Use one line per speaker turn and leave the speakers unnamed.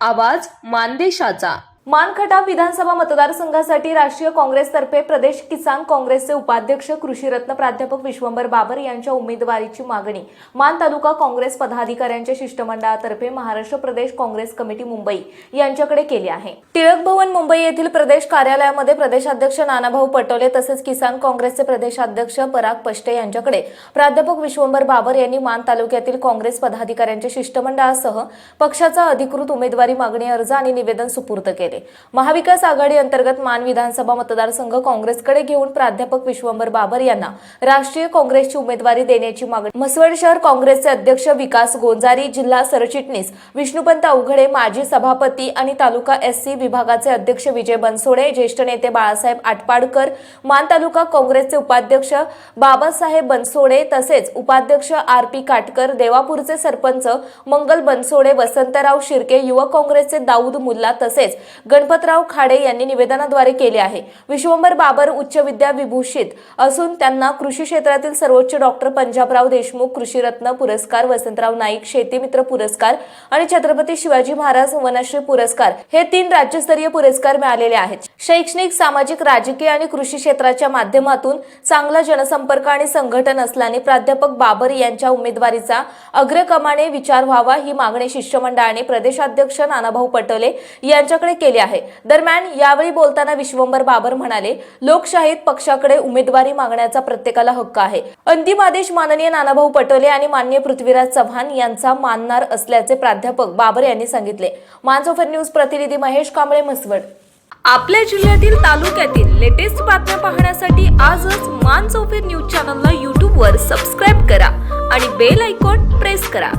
आवाज मानदेशाचा. मानखटाव विधानसभा मतदारसंघासाठी राष्ट्रीय काँग्रेसतर्फे प्रदेश किसान काँग्रेसचे उपाध्यक्ष कृषीरत्न प्राध्यापक विश्वंभर बाबर यांच्या उमेदवारीची मागणी. मान तालुका काँग्रेस पदाधिकाऱ्यांच्या शिष्टमंडळातर्फे महाराष्ट्र प्रदेश काँग्रेस कमिटी मुंबई यांच्याकडे केली आहे. टिळक भवन मुंबई येथील प्रदेश कार्यालयामध्ये प्रदेशाध्यक्ष नानाभाऊ पटोले तसेच किसान काँग्रेसचे प्रदेशाध्यक्ष पराग पष्टे यांच्याकडे प्राध्यापक विश्वंभर बाबर यांनी मान तालुक्यातील काँग्रेस पदाधिकाऱ्यांच्या शिष्टमंडळासह पक्षाचा अधिकृत उमेदवारी मागणी अर्ज आणि निवेदन सुपूर्द केले. केले. महाविकास आघाडी अंतर्गत मान विधानसभा मतदारसंघ काँग्रेसकडे घेऊन प्राध्यापक विश्वंभर बाबर यांना राष्ट्रीय काँग्रेसची उमेदवारी देण्याची मागणी. म्हसवड शहर काँग्रेसचे अध्यक्ष विकास गोंजारी जिल्हा सरचिटणीस विष्णुपंत अवघडे माजी सभापती आणि तालुका एस सी विभागाचे अध्यक्ष विजय बनसोडे ज्येष्ठ नेते बाळासाहेब आटपाडकर मान तालुका काँग्रेसचे उपाध्यक्ष बाबासाहेब बनसोडे तसेच उपाध्यक्ष आर पी काटकर देवापूरचे सरपंच मंगल बनसोडे वसंतराव शिर्के युवक काँग्रेसचे दाऊद मुल्ला तसेच गणपतराव खाडे यांनी निवेदनाद्वारे केले आहे. विश्वंभर बाबर उच्च विद्या विभूषित असून त्यांना कृषी क्षेत्रातील सर्वोच्च डॉक्टर पंजाबराव देशमुख कृषीरत्न पुरस्कार वसंतराव नाईक शेतीमित्र पुरस्कार आणि छत्रपती शिवाजी महाराज वनश्री पुरस्कार हे तीन राज्यस्तरीय पुरस्कार मिळालेले आहेत. शैक्षणिक सामाजिक राजकीय आणि कृषी क्षेत्राच्या माध्यमातून चांगला जनसंपर्क आणि संघटन असल्याने प्राध्यापक बाबर यांच्या उमेदवारीचा अग्रक्रमाने विचार व्हावा ही मागणी शिष्टमंडळाने प्रदेशाध्यक्ष नानाभाऊ पटोले यांच्याकडे केली आहे. दरम्यान यावेळी बोलताना विश्वंभर बाबर म्हणाले लोकशाहीत पक्षाकडे उमेदवारी मागण्याचा प्रत्येकाला हक्क आहे. अंतिम आदेश माननीय नानाभाऊ पटोले आणि मान्य पृथ्वीराज चव्हाण यांचा मानणार असल्याचे प्राध्यापक बाबर यांनी सांगितले. मानसोफर न्यूज प्रतिनिधी महेश कांबळे म्हसवड. आपल्या जिल्ह्यातील तालुक्यातील लेटेस्ट बातम्या पाहण्यासाठी आजच मान चौफेर न्यूज चॅनलला यूट्यूबवर सबस्क्राईब करा आणि बेल आयकॉन प्रेस करा.